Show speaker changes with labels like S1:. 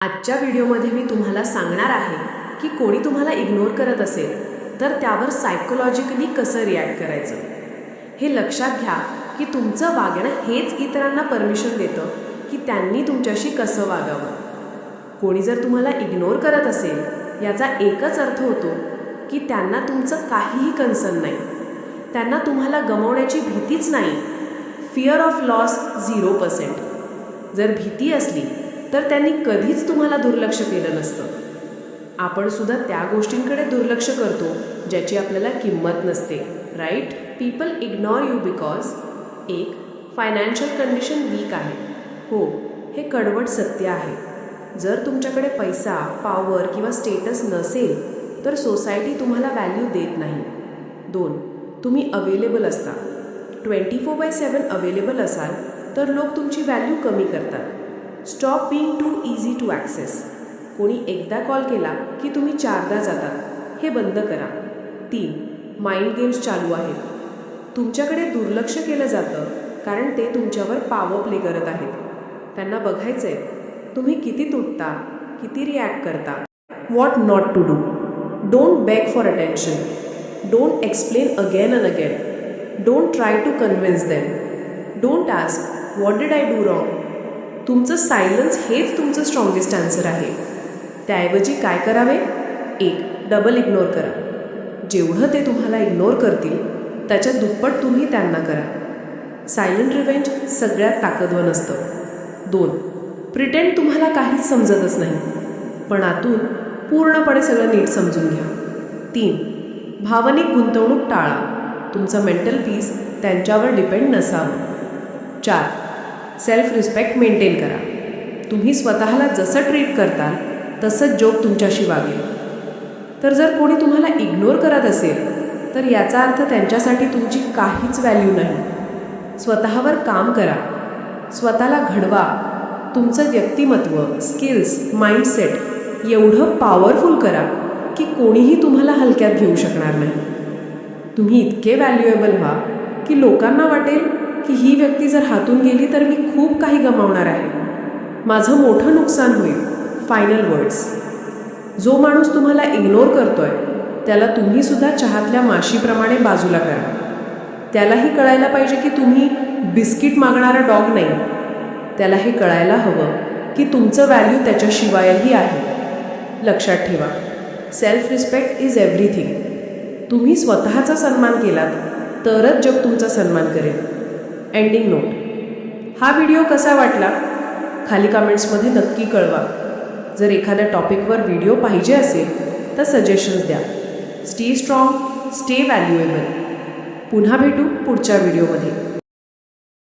S1: आजच्या व्हिडिओमध्ये मी तुम्हाला सांगणार आहे की कोणी तुम्हाला इग्नोर करत असेल तर त्यावर सायकोलॉजिकली कसं रिॲक्ट करायचं? हे लक्षात घ्या की तुमचं वागणं हेच इतरांना परमिशन देतं की त्यांनी तुमच्याशी कसं वागावं. कोणी जर तुम्हाला इग्नोर करत असेल याचा एकच अर्थ होतो की त्यांना तुमचं काहीही कन्सर्न नाही. त्यांना तुम्हाला गमावण्याची भीतीच नाही. Fear of loss zero percent जर भीती असली तर त्यांनी कधीच तुम्हाला दुर्लक्ष केलं नसतं. आपण सुद्धा त्या गोष्टींकडे दुर्लक्ष करतो ज्याची आपल्याला किंमत नसते right people ignore you because एक फायनान्शियल कंडिशन वीक आहे. हो हे कडवट सत्य आहे. जर तुमच्याकडे पैसा पॉवर किंवा स्टेटस नसेल तर सोसायटी तुम्हाला व्हॅल्यू देत नाही. दोन तुम्ही अवेलेबल असता. Twenty four by seven available असाल तर लोक तुमची व्हॅल्यू कमी करतात. Stop being too easy to access कोणी एकदा कॉल केला की तुम्ही चारदा जातात. हे बंद करा. तीन माइंड गेम्स चालू आहेत. तुमच्याकडे दुर्लक्ष केलं जातं कारण ते तुमच्यावर पावर प्ले करत आहेत. त्यांना बघायचं आहे तुम्ही किती तुटता किती रिॲक्ट करता. What not to do don't beg for attention don't explain again and again don't try to convince them don't ask what did I do wrong तुमचं सायलन्स हेच तुमचं स्ट्रॉंगेस्ट आन्सर आहे. त्याऐवजी काय करावे? एक डबल इग्नोर करा. जेवढं ते तुम्हाला इग्नोर करतील त्याच्या दुप्पट तुम्ही त्यांना करा. सायलंट रिव्हेंज सगळ्यात ताकदवान असतं दोन प्रिटेंड तुम्हाला काहीच समजतच नाही. पण आतून पूर्णपणे सगळं नीट समजून घ्या. तीन भावनिक गुंतवणूक टाळा. तुमचं मेंटल पीस त्यांच्यावर डिपेंड नसावं. चार सेल्फ रिस्पेक्ट मेंटेन करा. तुम्ही स्वतःला जसं ट्रीट करताल तसंच जोग तुमच्याशी वागेल. तर जर कोणी तुम्हाला इग्नोर करत असेल तर याचा अर्थ त्यांच्यासाठी तुमची काहीच व्हॅल्यू नाही. स्वतःवर काम करा. स्वतःला घडवा. तुमचं व्यक्तिमत्व स्किल्स माइंडसेट एवढं पॉवरफुल करा की कोणीही तुम्हाला हलक्यात घेऊ शकणार नाही. तुम्ही इतके व्हॅल्युएबल व्हा की लोकांना वाटेल की ही व्यक्ती जर हातून गेली तर मी खूप काही गमावणार आहे. माझं मोठं नुकसान होईल. फायनल वर्ड्स जो माणूस तुम्हाला इग्नोर करतोय त्याला तुम्हीसुद्धा चहातल्या माशीप्रमाणे बाजूला करा. त्यालाही कळायला पाहिजे की तुम्ही बिस्किट मागणारा डॉग नाही. त्याला हे कळायला हवं की तुमचं व्हॅल्यू त्याच्याशिवायही आहे. लक्षात ठेवा सेल्फ रिस्पेक्ट इज एव्हरीथिंग तुम्ही स्वतःचा सन्मान केलात तरच जग तुमचा सन्मान करेल. एंडिंग नोट हा व्हिडिओ कसा वाटला? खाली कमेंट्समध्ये नक्की कळवा. जर एखाद्या टॉपिकवर व्हिडिओ पाहिजे असेल तर सजेशन्स द्या. स्टे स्ट्रॉंग स्टे व्हॅल्युएबल पुन्हा भेटू पुढच्या व्हिडिओमध्ये